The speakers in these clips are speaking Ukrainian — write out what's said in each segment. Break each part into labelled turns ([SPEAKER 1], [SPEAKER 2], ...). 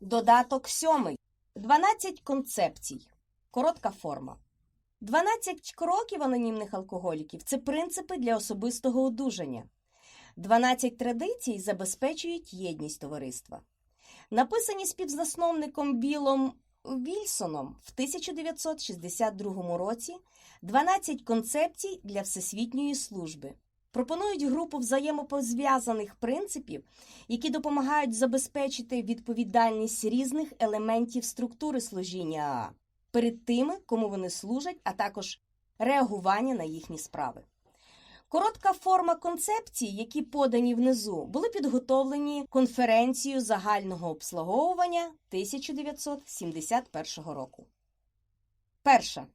[SPEAKER 1] Додаток сьомий. 12 концепцій. Коротка форма. 12 кроків анонімних алкоголіків це принципи для особистого одужання. 12 традицій забезпечують єдність товариства. Написані співзасновником Білом Вільсоном в 1962 році 12 концепцій для всесвітньої служби. Пропонують групу взаємопов'язаних принципів, які допомагають забезпечити відповідальність різних елементів структури служіння АА перед тими, кому вони служать, а також реагування на їхні справи. Коротка форма концепцій, які подані внизу, були підготовлені конференцією загального обслуговування 1971 року. Перша.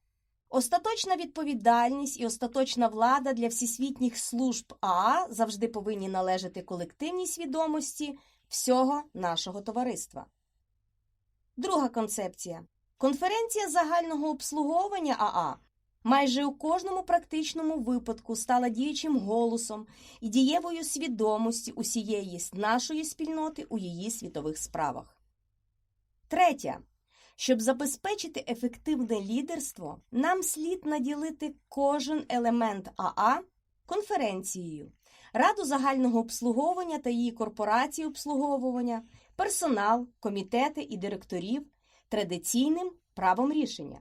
[SPEAKER 1] Остаточна відповідальність і остаточна влада для всесвітніх служб АА завжди повинні належати колективній свідомості всього нашого товариства. Друга концепція. Конференція загального обслуговування АА майже у кожному практичному випадку стала діючим голосом і дієвою свідомості усієї нашої спільноти у її світових справах. Третя. Щоб забезпечити ефективне лідерство, нам слід наділити кожен елемент АА конференцією, раду загального обслуговування та її корпорації обслуговування, персонал, комітети і директорів традиційним правом рішення.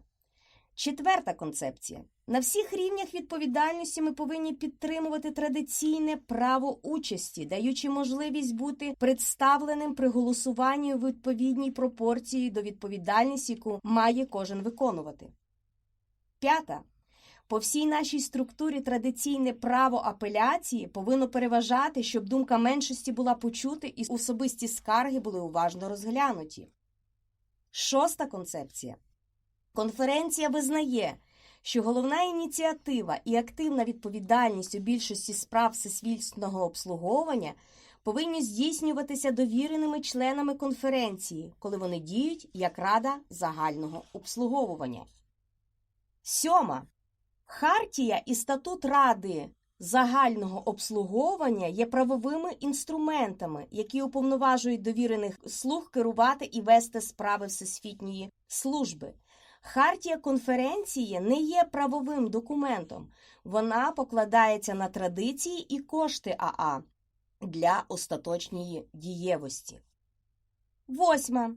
[SPEAKER 1] Четверта концепція. На всіх рівнях відповідальності ми повинні підтримувати традиційне право участі, даючи можливість бути представленим при голосуванні у відповідній пропорції до відповідальності, яку має кожен виконувати. П'ята. По всій нашій структурі традиційне право апеляції повинно переважати, щоб думка меншості була почута і особисті скарги були уважно розглянуті. Шоста концепція. Конференція визнає, що головна ініціатива і активна відповідальність у більшості справ всесвітнього обслуговування повинні здійснюватися довіреними членами конференції, коли вони діють як Рада загального обслуговування. Сьома. Хартія і статут Ради загального обслуговування є правовими інструментами, які уповноважують довірених слуг керувати і вести справи всесвітньої служби. Хартія конференції не є правовим документом, вона покладається на традиції і кошти АА для остаточної дієвості. Восьма.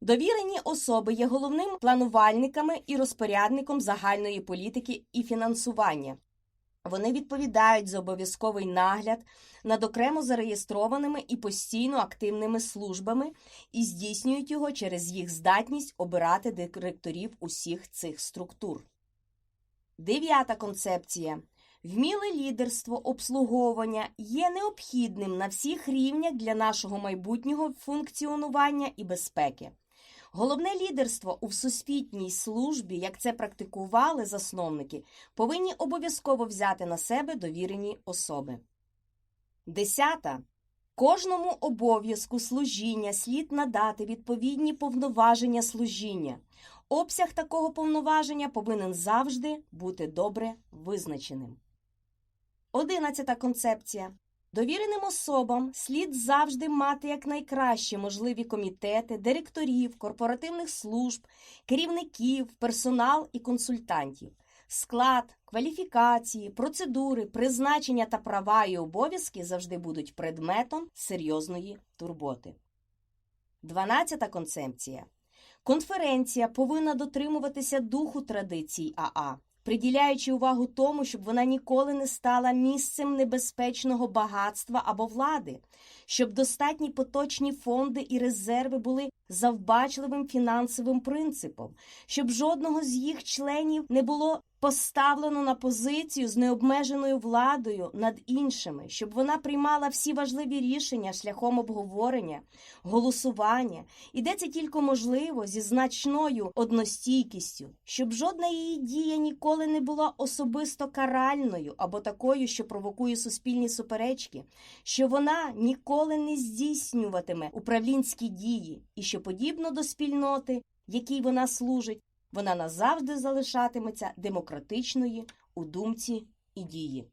[SPEAKER 1] Довірені особи є головним планувальниками і розпорядником загальної політики і фінансування. Вони відповідають за обов'язковий нагляд над окремо зареєстрованими і постійно активними службами і здійснюють його через їх здатність обирати директорів усіх цих структур. Дев'ята концепція. Вміле лідерство обслуговування є необхідним на всіх рівнях для нашого майбутнього функціонування і безпеки. Головне лідерство у всесвітній службі, як це практикували засновники, повинні обов'язково взяти на себе довірені особи. Десята. Кожному обов'язку служіння слід надати відповідні повноваження служіння. Обсяг такого повноваження повинен завжди бути добре визначеним. Одинадцята концепція. Довіреним особам слід завжди мати якнайкраще можливі комітети, директорів, корпоративних служб, керівників, персонал і консультантів. Склад, кваліфікації, процедури, призначення та права і обов'язки завжди будуть предметом серйозної турботи. Дванадцята концепція. Конференція повинна дотримуватися духу традицій АА приділяючи увагу тому, щоб вона ніколи не стала місцем небезпечного багатства або влади, щоб достатні поточні фонди і резерви були завбачливим фінансовим принципом, щоб жодного з їх членів не було поставлено на позицію з необмеженою владою над іншими, щоб вона приймала всі важливі рішення шляхом обговорення, голосування, і тільки можливо зі значною одностійкістю, щоб жодна її дія ніколи не була особисто каральною або такою, що провокує суспільні суперечки, що вона ніколи не здійснюватиме управлінські дії, і що подібно до спільноти, якій вона служить, вона назавжди залишатиметься демократичною у думці і дії.